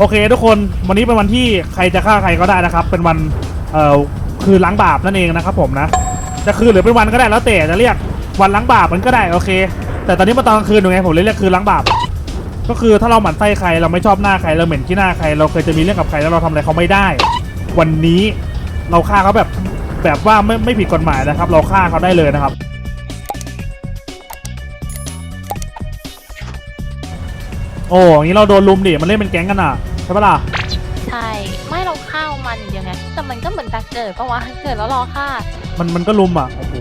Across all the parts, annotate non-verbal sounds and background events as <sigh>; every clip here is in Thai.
โอเคทุกคนวันนี้เป็นวันที่ใครจะฆ่าใครก็ได้นะครับ เป็นวันเอ่อคือล้างบาปนั่นเองนะครับผมนะจะคือหรือเป็นวันก็ได้แล้วแต่จะเรียกวันล้างบาปมันก็ได้โอเค แต่ตอนนี้มาตอนกลางคืนอยู่ไงผมเลยเรียกคือล้างบาปก็คือถ้าเราหมั่นไส้ใครเราไม่ชอบหน้าใครเราเหม็นขี้หน้าใคร เราเคยจะมีเรื่องกับใครแล้วเราทำอะไรเขาไม่ได้ วันนี้เราฆ่าเขาแบบแบบว่าไม่ไม่ผิดกฎหมายนะครับ เราฆ่าเขาได้เลยนะครับ โอ้อย่างนี้เราโดนลุมดิ มันเล่นเป็นแก๊งกันอะ ใช่ปะล่ะ ใช่ ไม่เราฆ่ามันอย่างเดียวไงแต่มันก็เหมือนตาเกิดปะวะเกิดแล้วรอฆ่า มันมันก็ลุมอะ โอ้โห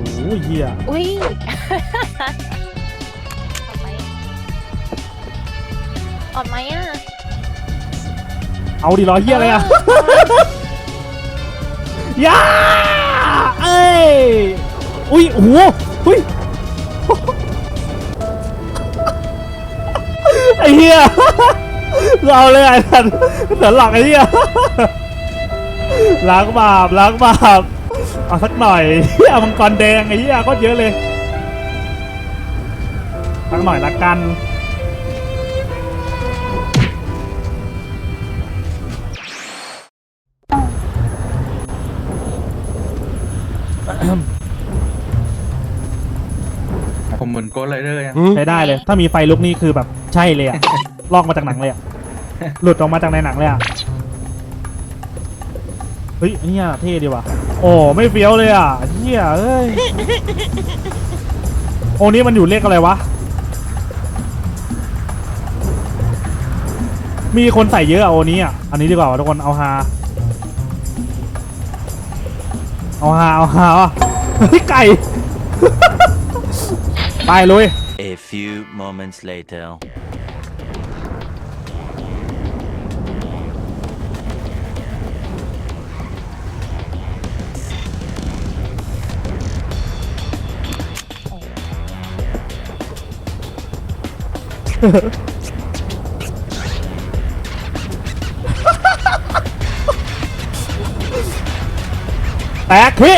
เฮียอุ้ยอดไหมอดไหมอะเอาดิรอเฮียอะไรอะยาเอ้ย อุ้ยโอ้โหอุ้ย ไอ้เหี้ยเราเลยไอ้สันเสือหลักไอ้เหี้ยล้างบาปล้างบาปเอาสักหน่อยเอามังกรแดงไอ้เหี้ยก็เยอะเลยสักหน่อยละกัน เหมือนโกดไรเดอร์ยังใช้ได้เลย ถ้ามีไฟลุกนี่คือแบบใช่เลยอะ ลอกมาจากหนังเลยอะหลุดออกมาจากในหนังเลยอะเฮ้ยอันเนี่ยเท่ดีว่ะ โอ้ไม่เฟี้ยวเลยอะเฮียเอ้ย โอ้นี่มันอยู่เลขอะไรวะ มีคนใส่เยอะอะโอนี้อะอันนี้ดีกว่าวะทุกคนเอาฮา เอาฮาเอาฮาอะเฮ้ยไก่ ไปลุย A few moments later. <laughs> แตกขี้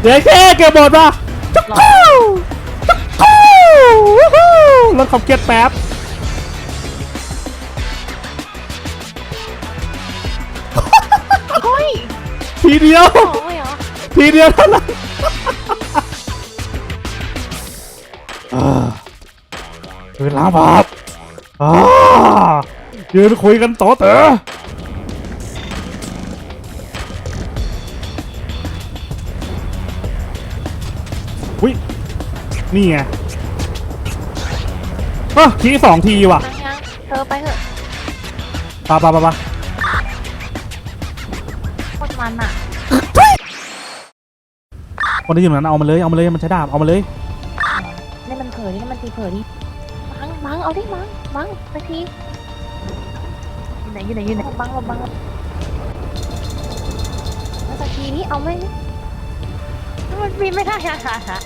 เดี๋ยวแค่เก็บหมดป่ะจุ๊กกู้จุ๊กกู้วู้ฮู้รถขับเกียร์แป๊บเฮ้ยทีเดียว โอ้ยเหรอทีเดียวเท่านั้นอ่าเวลาบาปอ่ายืนคุยกันโต๊ะเต๋ออุ้ นี่ไงอะทีสองทีว่ะยังยังเธอไปเถอะปะปะปะปะโคตรมันอะคนที่อยู่ตรงนั้นเอามาเลยเอามาเลยมันใช้ดาบเอามาเลย นี่มันเผลอนี่มันตีเผลอดิบังบังเอาดิบังบังไปทีอยู่ไหนอยู่ไหนอยู่ไหนบังบังแล้วสักทีนี้เอาไหมมันมีไม่ได้ฮ่า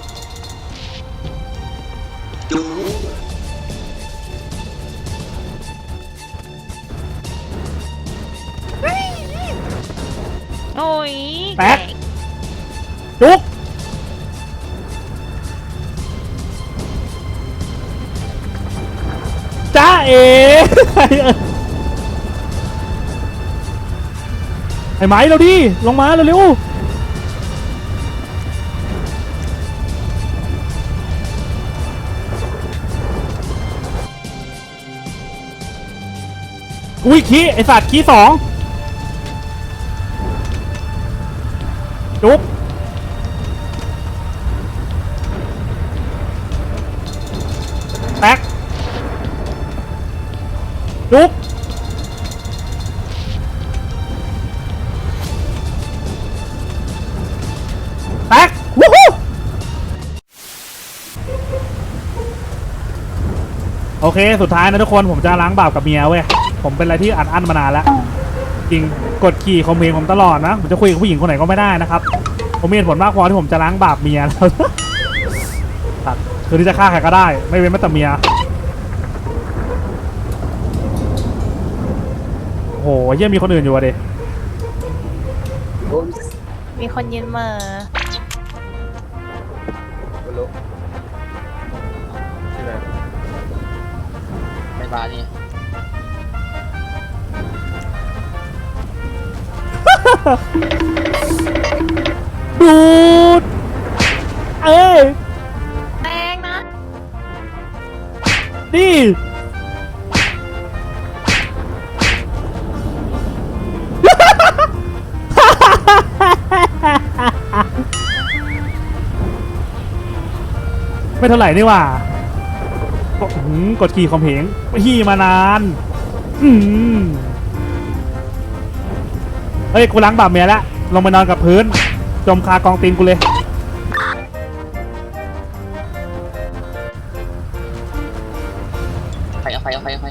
ฮ่าฮ่าโอ้ยแป๊กจุกจ้าเอ ไอ้ไม้เราดิ ลงมาเร็วๆ อุ้ยขี้ไอสัตว์ขี้สองจุกแตกจุกแตกวู้ฮู้โอเค สุดท้ายนะทุกคนผมจะล้างบาปกับเมียเว้ย ผมเป็นอะไรที่อัดอั้นมานานแล้ว จริงกดขี่คอมเมนต์ผมตลอดนะ ผมจะคุยกับผู้หญิงคนไหนก็ไม่ได้นะครับ ผมมีเหตุผลมากพอที่ผมจะล้างบาปเมียแล้วครับคือที่จะฆ่าใครก็ได้ ไม่เว้นแม้แต่เมียโหเยี่ยมีคนอื่นอยู่อะเด็มีคนยืนเหมอในบาร์นี่ ดูด เอ้ยแตงนะนี่ ไม่เท่าไหร่นี่หว่ากดหืมกดขี่คอมเพงขี่มานาน อืม เฮ้ยกูล้างบาปเมียแล้วลงไปนอนกับพื้น จมคากองตีนกูเลยใครเอาใครเอาใครเอาใคร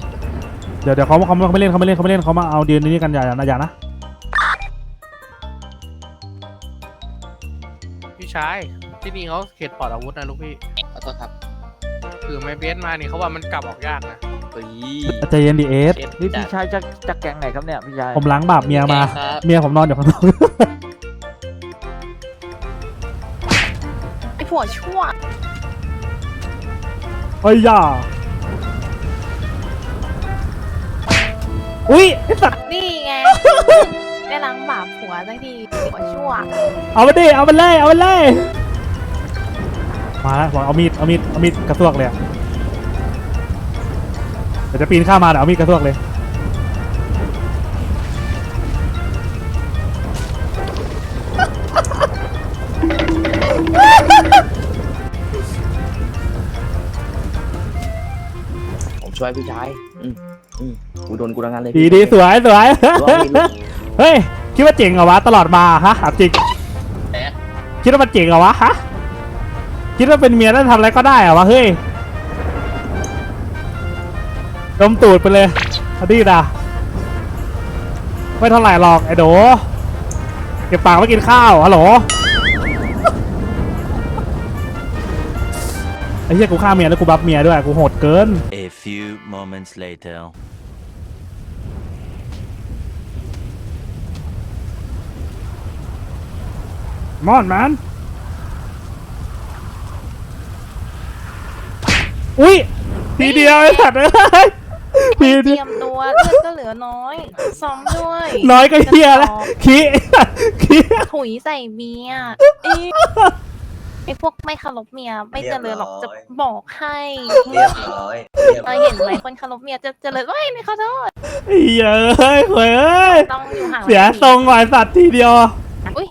เดี๋ยวเดี๋ยวเขาเขาเขาไม่เล่นเขาไม่เล่นเขาไม่เล่นเขามาเอาเดือนนี้กันอย่าอย่านะอย่านะพี่ชายที่นี่เขาเขตปลอดอาวุธนะลูกพี่ขอโทษครับ คือไม่เบสมานี่เขาว่ามันกลับออกยากนะ เฮ้ยใจเย็นดีเอสเอ็ดนี่จัพี่ดชายจากจากแก๊งไหนครับเนี่ยพี่ชายผมล้างบาปเมียมา แกครับเมียผมนอนอยู่ข้างนอกไอผัวชั่วเฮ้ยอย่าอุ้ยไอ้สัตว์นี่ไง ได้ล้างบาปผัวสักทีผัวชั่วเอาไปดิเอาไปเลยเอาไปเลยมาแล้วบอกเอามีดเอามีดเอามีดกระซวกเลยอะเดี๋ยวจะปีนข้ามมาเดี๋ยวเอามีดกระซวกเลย ผมช่วยพี่ชายอืมอืมกูโดนกูทั้งนั้นเลยดีดีสวยสวย ลองดิลูกเฮ้ย คิดว่าเจ๋งเหรอวะตลอดมาฮะถามจริงแอะคิดว่ามันเจ๋งเหรอวะฮะคิดว่าเป็นเมียแล้วทำอะไรก็ได้เหรอวะเฮ้ย ดมตูดไปเลยอดีตอะไม่เท่าไหร่หรอกไอ้โดเก็บปากไว้กินข้าวฮัลโหลไอ้เหี้ยกูฆ่าเมียแล้วกูบัฟเมียด้วยกูโหดเกิน A few moments later. มอนแมนอุ้ยทีเดียวไอ้สัตว์เอ้ย ทีเตเดีรียยวมตัวเลือดก็เหลือน้อยซ้อมด้วยน้อยก็เฮียแล้วขี้ขี้ถุยใส่เมียเอ้ยไอพวกไม่เคารพเมียไม่เจริญหรอกจะบอกให้เรียบร้อยเรียบเอร้ออยเห็นไหมคนเคารพเมียจะเจริญเว้ยไม่ขอโทษเฮ้ยเอ้ยเฮ้ยเอ้ยต้องอยู่ห่างเสียทรงหน่อยสัตว์ทีเดียวอุ้ย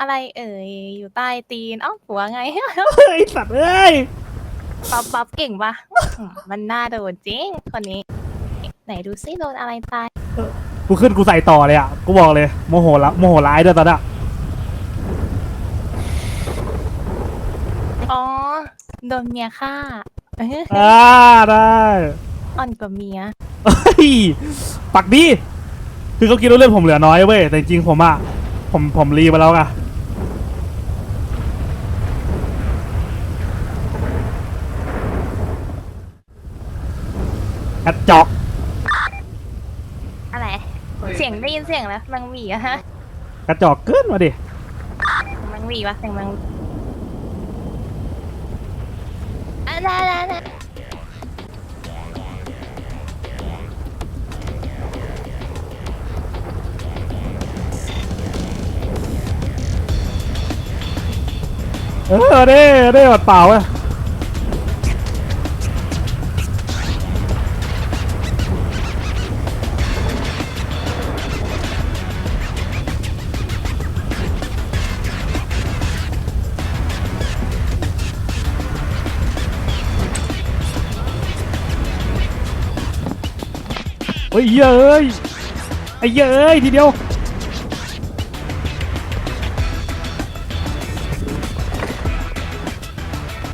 อะไรเอ่ยอยู่ใต้ตีนเอ้าผัวไงไอ้สัตว์เอ้ย บับบับเก่งปะอืมมันน่าโดนจริง คนนี้ ไหนดูซิโดนอะไรตาย กูขึ้นกูใส่ต่อเลยอะ กูบอกเลยโมโหละโมโหร้ายด้วยตอนน่ะอ๋อ โดนเมียฆ่าเอ้ยอ่าได้อ่อนกว่าเมีย เฮ้ยปักดี คือเขาคิดว่าเลือดผมเหลือน้อยเว้ย แต่จริงๆผมอะ ผมผมรีไปแล้วไง กระจอกอะไร เสียงได้ยินเสียงแล้วแมังหวีอะฮะกระจอกเกินมาดิแมังหวีวะเสียงแมังอะได้ได้ได้เออเด้เด้หมดเปล่าเว้ ฮ้ยเย้ยไอ้เย้ยทีเดียว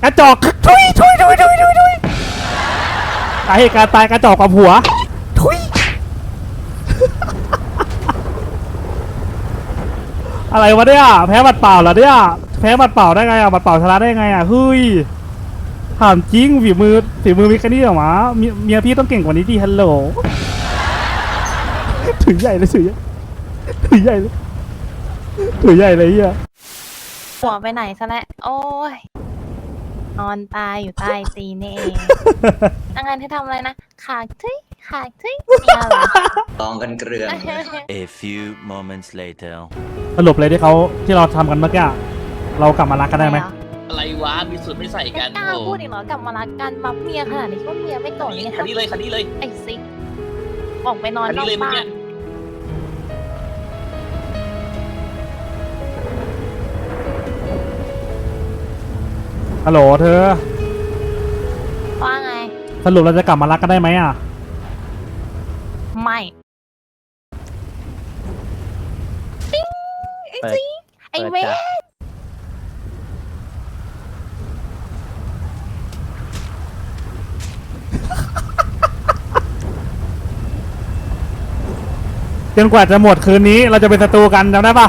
กระจอกทุยทุยทุยทุยทุยทุยสาเหตุการตายกระจอกกับหัว ทุย อะไรวะเนี่ยแพ้บัดเปล่าเหรอเนี่ยแพ้บัดเปล่าได้ไงอะบัดเปล่าชนะได้ไงอะเฮ้ยถามจริงฝีมือฝีมือมีแค่นี้เหรอวะเมียเมียพี่ต้องเก่งกว่านี้ดิฮัลโหล ถือใหญ่เลยถือใหญ่ถือใหญ่เลยถือใหญ่เลยเฮียหัวไปไหนซะแล้วโอ้ยนอนตายอยู่ใต้ตีนนี่เองอังงานที่ทำอะไรนะ ขากทุยขากทุยเนี่ยเหรอ ลองกันเกลือน A few moments later. สรุปเลยที่เขาที่เราทำกันเมื่อกี้อะเรากลับมารักกันได้ไหม อะไรวะมีสุดไม่ใส่ไม่กันกล้าโอ้พูดอีกเหรอกลับมารักกันบัฟเมียขนาดนี้คิดว่าเมียไม่โกรธไงคันนี้เลยคันนี้เลย ไอ้ซิกออกไปนอนคันนอนี้กเลยเมื่อบ้ากี้น ฮัลโหลเธอ ว่าไง สรุปเราจะกลับมารักกันได้ไหมอะ ไม่ปิ๊งไอ้ซิกไอ้เวเปิดจ้ะจนกว่าจะหมดคืนนี้เราจะเป็นศัตรูกันจำได้ปะ